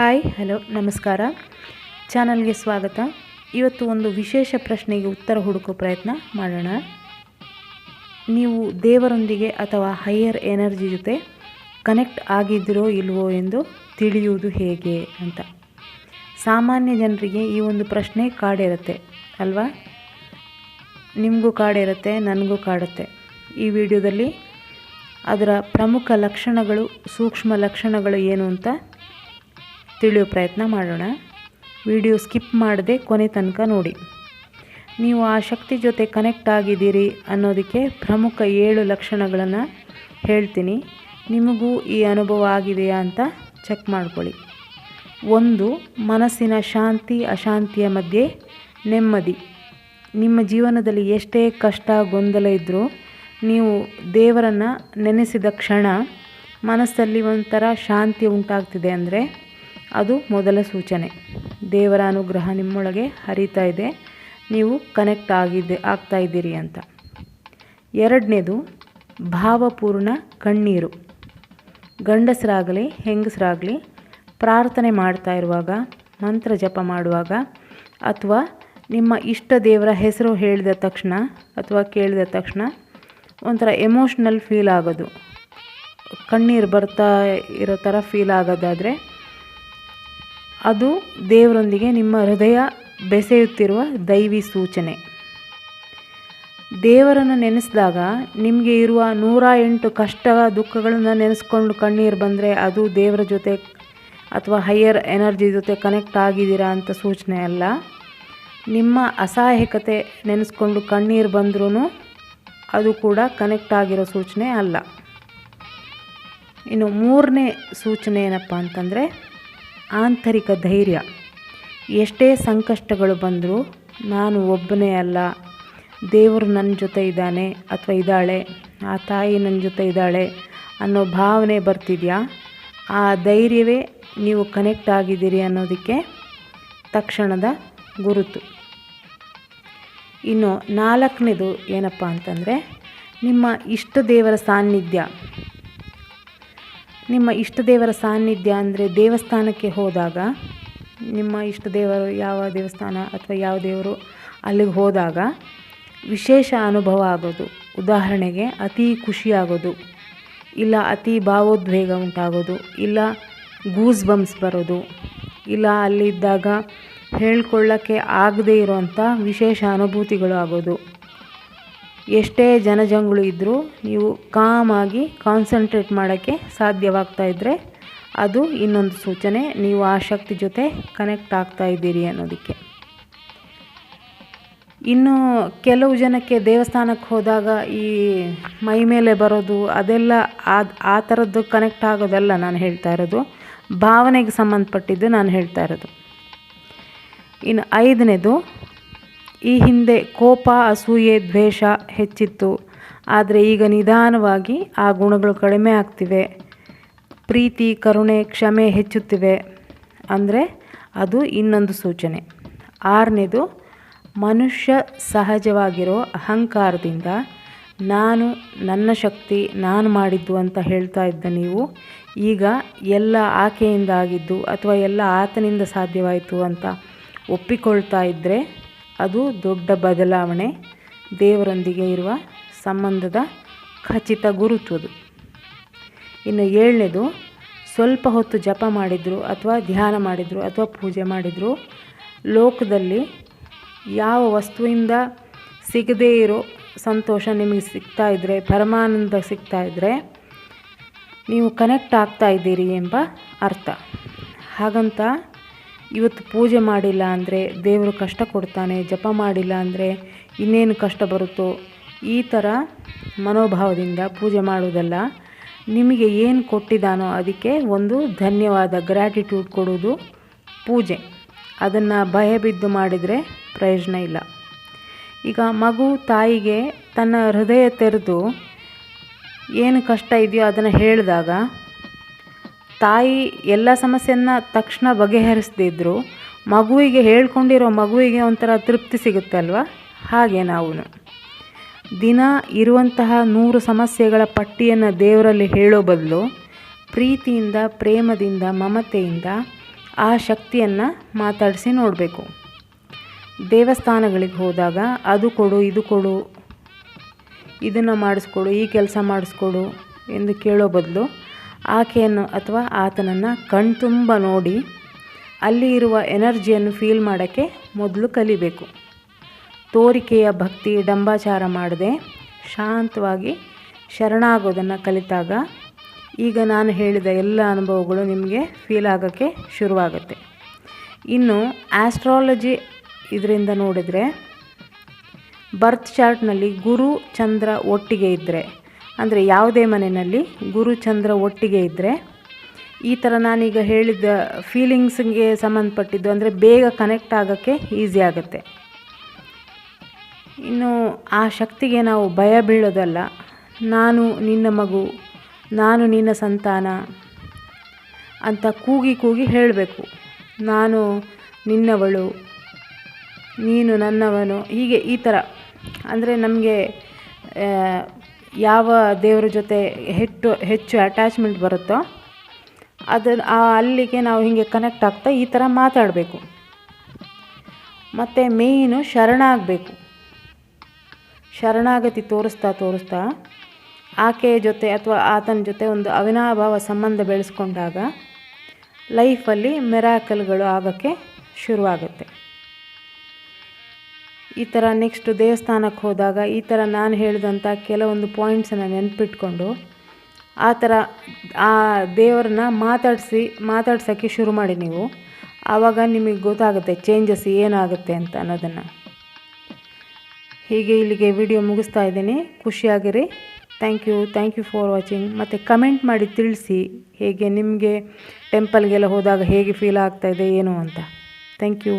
Hi, hello, ನಮಸ್ಕಾರ. ಚಾನಲ್ಗೆ ಸ್ವಾಗತ. ಇವತ್ತು ಒಂದು ವಿಶೇಷ ಪ್ರಶ್ನೆಗೆ ಉತ್ತರ ಹುಡುಕೋ ಪ್ರಯತ್ನ ಮಾಡೋಣ. ನೀವು ದೇವರೊಂದಿಗೆ ಅಥವಾ ಹೈಯರ್ ಎನರ್ಜಿ ಜೊತೆ ಕನೆಕ್ಟ್ ಆಗಿದ್ದೀರೋ ಇಲ್ವೋ ಎಂದು ತಿಳಿಯುವುದು ಹೇಗೆ ಅಂತ. ಸಾಮಾನ್ಯ ಜನರಿಗೆ ಈ ಒಂದು ಪ್ರಶ್ನೆ ಕಾಡಿರುತ್ತೆ, ಅಲ್ವಾ? ನಿಮಗೂ ಕಾಡಿರುತ್ತೆ, ನನಗೂ ಕಾಡುತ್ತೆ. ಈ ವಿಡಿಯೋದಲ್ಲಿ ಅದರ ಪ್ರಮುಖ ಲಕ್ಷಣಗಳು, ಸೂಕ್ಷ್ಮ ಲಕ್ಷಣಗಳು ಏನು ಅಂತ ತಿಳಿಯೋ ಪ್ರಯತ್ನ ಮಾಡೋಣ. ವಿಡಿಯೋ ಸ್ಕಿಪ್ ಮಾಡದೆ ಕೊನೆ ತನಕ ನೋಡಿ. ನೀವು ಆ ಶಕ್ತಿ ಜೊತೆ ಕನೆಕ್ಟ್ ಆಗಿದ್ದೀರಿ ಅನ್ನೋದಕ್ಕೆ ಪ್ರಮುಖ ಏಳು ಲಕ್ಷಣಗಳನ್ನು ಹೇಳ್ತೀನಿ. ನಿಮಗೂ ಈ ಅನುಭವ ಆಗಿದೆಯಾ ಅಂತ ಚೆಕ್ ಮಾಡ್ಕೊಳ್ಳಿ. ಒಂದು, ಮನಸ್ಸಿನ ಶಾಂತಿ ಅಶಾಂತಿಯ ಮಧ್ಯೆ ನೆಮ್ಮದಿ. ನಿಮ್ಮ ಜೀವನದಲ್ಲಿ ಎಷ್ಟೇ ಕಷ್ಟ, ಗೊಂದಲ ಇದ್ದರೂ ನೀವು ದೇವರನ್ನು ನೆನೆಸಿದ ಕ್ಷಣ ಮನಸ್ಸಲ್ಲಿ ಒಂಥರ ಶಾಂತಿ ಉಂಟಾಗ್ತಿದೆ ಅಂದರೆ ಅದು ಮೊದಲ ಸೂಚನೆ. ದೇವರ ಅನುಗ್ರಹ ನಿಮ್ಮೊಳಗೆ ಹರಿತಾ ಇದೆ. ನೀವು ಕನೆಕ್ಟ್ ಆಗಿದ್ದೆ, ಆಗ್ತಾ ಇದ್ದೀರಿ ಅಂತ. ಎರಡನೇದು, ಭಾವಪೂರ್ಣ ಕಣ್ಣೀರು. ಗಂಡಸರಾಗಲಿ, ಹೆಂಗಸರಾಗಲಿ, ಪ್ರಾರ್ಥನೆ ಮಾಡ್ತಾ ಇರುವಾಗ, ಮಂತ್ರ ಜಪ ಮಾಡುವಾಗ, ಅಥವಾ ನಿಮ್ಮ ಇಷ್ಟ ದೇವರ ಹೆಸರು ಹೇಳಿದ ತಕ್ಷಣ ಅಥವಾ ಕೇಳಿದ ತಕ್ಷಣ ಒಂಥರ ಎಮೋಷ್ನಲ್ ಫೀಲ್ ಆಗೋದು. ಕಣ್ಣೀರು ಬರ್ತಾ ಇರೋ ಥರ ಫೀಲ್ ಆಗೋದಾದರೆ ಅದು ದೇವರೊಂದಿಗೆ ನಿಮ್ಮ ಹೃದಯ ಬೆಸೆಯುತ್ತಿರುವ ದೈವಿ ಸೂಚನೆ. ದೇವರನ್ನು ನೆನೆಸಿದಾಗ ನಿಮಗೆ ಇರುವ ನೂರ ಎಂಟು ಕಷ್ಟ ದುಃಖಗಳನ್ನು ನೆನೆಸ್ಕೊಂಡು ಕಣ್ಣೀರು ಬಂದರೆ ಅದು ದೇವರ ಜೊತೆ ಅಥವಾ ಹೈಯರ್ ಎನರ್ಜಿ ಜೊತೆ ಕನೆಕ್ಟ್ ಆಗಿದ್ದೀರಾ ಅಂತ ಸೂಚನೆ ಅಲ್ಲ. ನಿಮ್ಮ ಅಸಹಾಯಕತೆ ನೆನೆಸ್ಕೊಂಡು ಕಣ್ಣೀರು ಬಂದ್ರೂ ಅದು ಕೂಡ ಕನೆಕ್ಟ್ ಆಗಿರೋ ಸೂಚನೆ ಅಲ್ಲ. ಇನ್ನು ಮೂರನೇ ಸೂಚನೆ ಏನಪ್ಪ ಅಂತಂದರೆ ಆಂತರಿಕ ಧೈರ್ಯ. ಎಷ್ಟೇ ಸಂಕಷ್ಟಗಳು ಬಂದರೂ ನಾನು ಒಬ್ಬನೇ ಅಲ್ಲ. ದೇವರು ನನ್ನ ಜೊತೆ ಇದ್ದಾನೆ ಅಥವಾ ಇದ್ದಾಳೆ, ಆ ತಾಯಿ ನನ್ನ ಜೊತೆ ಇದ್ದಾಳೆ ಅನ್ನೋ ಭಾವನೆ ಬರ್ತಿದೆಯಾ? ಆ ಧೈರ್ಯವೇ ನೀವು ಕನೆಕ್ಟ್ ಆಗಿದ್ದೀರಿ ಅನ್ನೋದಕ್ಕೆ ತಕ್ಷಣದ ಗುರುತು. ಇನ್ನು ನಾಲ್ಕನೇದು ಏನಪ್ಪ ಅಂತಂದರೆ, ನಿಮ್ಮ ಇಷ್ಟ ದೇವರ ಸಾನ್ನಿಧ್ಯ. ನಿಮ್ಮ ಇಷ್ಟ ದೇವರ ಸಾನ್ನಿಧ್ಯ ಅಂದರೆ ದೇವಸ್ಥಾನಕ್ಕೆ ಹೋದಾಗ, ನಿಮ್ಮ ಇಷ್ಟ ದೇವರು ಯಾವ ದೇವಸ್ಥಾನ ಅಥವಾ ಯಾವ ದೇವರು ಅಲ್ಲಿಗೆ ಹೋದಾಗ ವಿಶೇಷ ಅನುಭವ ಆಗೋದು. ಉದಾಹರಣೆಗೆ ಅತಿ ಖುಷಿಯಾಗೋದು, ಇಲ್ಲ ಅತಿ ಭಾವೋದ್ವೇಗ ಉಂಟಾಗೋದು, ಇಲ್ಲ ಗೂಸ್ ಬಂಪ್ಸ್ ಬರೋದು, ಇಲ್ಲ ಅಲ್ಲಿದ್ದಾಗ ಹೇಳ್ಕೊಳ್ಳೋಕ್ಕೆ ಆಗದೇ ಇರೋವಂಥ ವಿಶೇಷ ಅನುಭೂತಿಗಳು ಆಗೋದು. ಎಷ್ಟೇ ಜನಜಂಗುಳು ಇದ್ದರೂ ನೀವು ಕಾಮಾಗಿ ಕಾನ್ಸಂಟ್ರೇಟ್ ಮಾಡೋಕ್ಕೆ ಸಾಧ್ಯವಾಗ್ತಾ ಇದ್ದರೆ ಅದು ಇನ್ನೊಂದು ಸೂಚನೆ. ನೀವು ಆ ಶಕ್ತಿ ಜೊತೆ ಕನೆಕ್ಟ್ ಆಗ್ತಾ ಇದ್ದೀರಿ ಅನ್ನೋದಕ್ಕೆ. ಇನ್ನು ಕೆಲವು ಜನಕ್ಕೆ ದೇವಸ್ಥಾನಕ್ಕೆ ಹೋದಾಗ ಈ ಮೈ ಮೇಲೆ ಬರೋದು, ಅದೆಲ್ಲ ಆ ಥರದ್ದು ಕನೆಕ್ಟ್ ಆಗೋದಲ್ಲ ನಾನು ಹೇಳ್ತಾ ಇರೋದು. ಭಾವನೆಗೆ ಸಂಬಂಧಪಟ್ಟಿದ್ದು ನಾನು ಹೇಳ್ತಾ ಇರೋದು. ಇನ್ನು ಐದನೇದು ಈ ಹಿಂದೆ ಕೋಪ, ಅಸೂಯೆ, ದ್ವೇಷ ಹೆಚ್ಚಿತ್ತು. ಆದರೆ ಈಗ ನಿಧಾನವಾಗಿ ಆ ಗುಣಗಳು ಕಡಿಮೆ ಆಗ್ತಿವೆ. ಪ್ರೀತಿ, ಕರುಣೆ, ಕ್ಷಮೆ ಹೆಚ್ಚುತ್ತಿವೆ. ಅಂದರೆ ಅದು ಇನ್ನೊಂದು ಸೂಚನೆ. ಆರನೇದು, ಮನುಷ್ಯ ಸಹಜವಾಗಿರೋ ಅಹಂಕಾರದಿಂದ ನಾನು ನನ್ನ ಶಕ್ತಿ, ನಾನು ಮಾಡಿದ್ದು ಅಂತ ಹೇಳ್ತಾ ಇದ್ದ ನೀವು, ಈಗ ಎಲ್ಲ ಆಕೆಯಿಂದ ಆಗಿದ್ದು ಅಥವಾ ಎಲ್ಲ ಆತನಿಂದ ಸಾಧ್ಯವಾಯಿತು ಅಂತ ಒಪ್ಪಿಕೊಳ್ತಾ ಇದ್ದರೆ ಅದು ದೊಡ್ಡ ಬದಲಾವಣೆ. ದೇವರೊಂದಿಗೆ ಇರುವ ಸಂಬಂಧದ ಖಚಿತ ಗುರುತು ಅದು. ಇನ್ನು ಏಳನೇದು, ಸ್ವಲ್ಪ ಹೊತ್ತು ಜಪ ಮಾಡಿದರು ಅಥವಾ ಧ್ಯಾನ ಮಾಡಿದರು ಅಥವಾ ಪೂಜೆ ಮಾಡಿದರು, ಲೋಕದಲ್ಲಿ ಯಾವ ವಸ್ತುವಿಂದ ಸಿಗದೇ ಇರೋ ಸಂತೋಷ ನಿಮಗೆ ಸಿಗ್ತಾ ಇದ್ದರೆ ಪರಮಾನಂದ ಸಿಗ್ತಾ ಇದ್ದರೆ ನೀವು ಕನೆಕ್ಟ್ ಆಗ್ತಾ ಇದ್ದೀರಿ ಎಂಬ ಅರ್ಥ. ಹಾಗಂತ ಇವತ್ತು ಪೂಜೆ ಮಾಡಿಲ್ಲ ಅಂದರೆ ದೇವರು ಕಷ್ಟ ಕೊಡ್ತಾನೆ, ಜಪ ಮಾಡಿಲ್ಲ ಅಂದರೆ ಇನ್ನೇನು ಕಷ್ಟ ಬರುತ್ತೋ? ಈ ಥರ ಮನೋಭಾವದಿಂದ ಪೂಜೆ ಮಾಡುವುದಲ್ಲ. ನಿಮಗೆ ಏನು ಕೊಟ್ಟಿದ್ದಾನೋ ಅದಕ್ಕೆ ಒಂದು ಧನ್ಯವಾದ ಗ್ರ್ಯಾಟಿಟ್ಯೂಡ್ ಕೊಡುವುದು ಪೂಜೆ. ಅದನ್ನು ಭಯಬಿದ್ದು ಮಾಡಿದರೆ ಪ್ರಯೋಜನ ಇಲ್ಲ. ಈಗ ಮಗು ತಾಯಿಗೆ ತನ್ನ ಹೃದಯ ತೆರೆದು ಏನು ಕಷ್ಟ ಇದೆಯೋ ಅದನ್ನು ಹೇಳಿದಾಗ ತಾಯಿ ಎಲ್ಲ ಸಮಸ್ಯೆಯನ್ನು ತಕ್ಷಣ ಬಗೆಹರಿಸದಿದ್ದರೂ ಮಗುವಿಗೆ ಹೇಳ್ಕೊಂಡಿರೋ ಮಗುವಿಗೆ ಒಂಥರ ತೃಪ್ತಿ ಸಿಗುತ್ತೆ ಅಲ್ವಾ? ಹಾಗೆ ನಾವು ದಿನ ಇರುವಂತಹ ನೂರು ಸಮಸ್ಯೆಗಳ ಪಟ್ಟಿಯನ್ನು ದೇವರಲ್ಲಿ ಹೇಳೋ ಬದಲು ಪ್ರೀತಿಯಿಂದ, ಪ್ರೇಮದಿಂದ, ಮಮತೆಯಿಂದ ಆ ಶಕ್ತಿಯನ್ನು ಮಾತಾಡಿಸಿ ನೋಡಬೇಕು. ದೇವಸ್ಥಾನಗಳಿಗೆ ಹೋದಾಗ ಅದು ಕೊಡು, ಇದು ಕೊಡು, ಇದನ್ನು ಮಾಡಿಸ್ಕೊಡು, ಈ ಕೆಲಸ ಮಾಡಿಸ್ಕೊಡು ಎಂದು ಕೇಳೋ ಬದಲು ಆಕೆಯನ್ನು ಅಥವಾ ಆತನನ್ನು ಕಣ್ತುಂಬ ನೋಡಿ ಅಲ್ಲಿ ಇರುವ ಎನರ್ಜಿಯನ್ನು ಫೀಲ್ ಮಾಡೋಕ್ಕೆ ಮೊದಲು ಕಲಿಬೇಕು. ತೋರಿಕೆಯ ಭಕ್ತಿ, ಡಂಬಾಚಾರ ಮಾಡದೆ ಶಾಂತವಾಗಿ ಶರಣಾಗೋದನ್ನು ಕಲಿತಾಗ ಈಗ ನಾನು ಹೇಳಿದ ಎಲ್ಲ ಅನುಭವಗಳು ನಿಮಗೆ ಫೀಲ್ ಆಗೋಕ್ಕೆ ಶುರುವಾಗುತ್ತೆ. ಇನ್ನು ಆಸ್ಟ್ರಾಲಜಿ ಇದರಿಂದ ನೋಡಿದರೆ ಬರ್ತ್ ಚಾರ್ಟ್ನಲ್ಲಿ ಗುರು ಚಂದ್ರ ಒಟ್ಟಿಗೆ ಇದ್ದರೆ ಅಂದರೆ ಯಾವುದೇ ಮನೆಯಲ್ಲಿ ಗುರು ಚಂದ್ರ ಒಟ್ಟಿಗೆ ಇದ್ದರೆ ಈ ಥರ ನಾನೀಗ ಹೇಳಿದ ಫೀಲಿಂಗ್ಸ್ಗೆ ಸಂಬಂಧಪಟ್ಟಿದ್ದು ಅಂದರೆ ಬೇಗ ಕನೆಕ್ಟ್ ಆಗೋಕ್ಕೆ ಈಸಿ ಆಗುತ್ತೆ. ಇನ್ನು ಆ ಶಕ್ತಿಗೆ ನಾವು ಭಯ ಬೀಳೋದಲ್ಲ. ನಾನು ನಿನ್ನ ಮಗು, ನಾನು ನಿನ್ನ ಸಂತಾನ ಅಂತ ಕೂಗಿ ಕೂಗಿ ಹೇಳಬೇಕು. ನಾನು ನಿನ್ನವಳು, ನೀನು ನನ್ನವನು, ಹೀಗೆ ಈ ಥರ ಅಂದರೆ ನಮಗೆ ಯಾವ ದೇವರ ಜೊತೆ ಹೆಚ್ಚು ಹೆಚ್ಚು ಅಟ್ಯಾಚ್ಮೆಂಟ್ ಬರುತ್ತೋ ಅದು ಅಲ್ಲಿಗೆ ನಾವು ಹೀಗೆ ಕನೆಕ್ಟ್ ಆಗ್ತಾ ಈ ಥರ ಮಾತಾಡಬೇಕು. ಮತ್ತು ಮೇಯ್ನು ಶರಣಾಗಬೇಕು. ಶರಣಾಗತಿ ತೋರಿಸ್ತಾ ತೋರಿಸ್ತಾ ಆಕೆಯ ಜೊತೆ ಅಥವಾ ಆತನ ಜೊತೆ ಒಂದು ಅವಿನಾಭಾವ ಸಂಬಂಧ ಬೆಳೆಸ್ಕೊಂಡಾಗ ಲೈಫಲ್ಲಿ ಮೆರಾಕಲ್ಗಳು ಆಗೋಕ್ಕೆ ಶುರುವಾಗುತ್ತೆ. ಈ ಥರ ನೆಕ್ಸ್ಟ್ ದೇವಸ್ಥಾನಕ್ಕೆ ಹೋದಾಗ ಈ ಥರ ನಾನು ಹೇಳಿದಂಥ ಕೆಲವೊಂದು ಪಾಯಿಂಟ್ಸನ್ನು ನೆನಪಿಟ್ಕೊಂಡು ಆ ಥರ ಆ ದೇವರನ್ನ ಮಾತಾಡಿಸಿ ಮಾತಾಡ್ಸೋಕ್ಕೆ ಶುರು ಮಾಡಿ ನೀವು. ಆವಾಗ ನಿಮಗೆ ಗೊತ್ತಾಗುತ್ತೆ ಚೇಂಜಸ್ ಏನಾಗುತ್ತೆ ಅಂತ ಅನ್ನೋದನ್ನು. ಹೀಗೆ ಇಲ್ಲಿಗೆ ವಿಡಿಯೋ ಮುಗಿಸ್ತಾ ಇದ್ದೀನಿ. ಖುಷಿಯಾಗಿರಿ. Thank you thank you for watching ಮತ್ತು ಕಮೆಂಟ್ ಮಾಡಿ ತಿಳಿಸಿ ಹೇಗೆ ನಿಮಗೆ ಟೆಂಪಲ್ಗೆಲ್ಲ ಹೋದಾಗ ಹೇಗೆ ಫೀಲ್ ಆಗ್ತಾಯಿದೆ ಏನು ಅಂತ. Thank you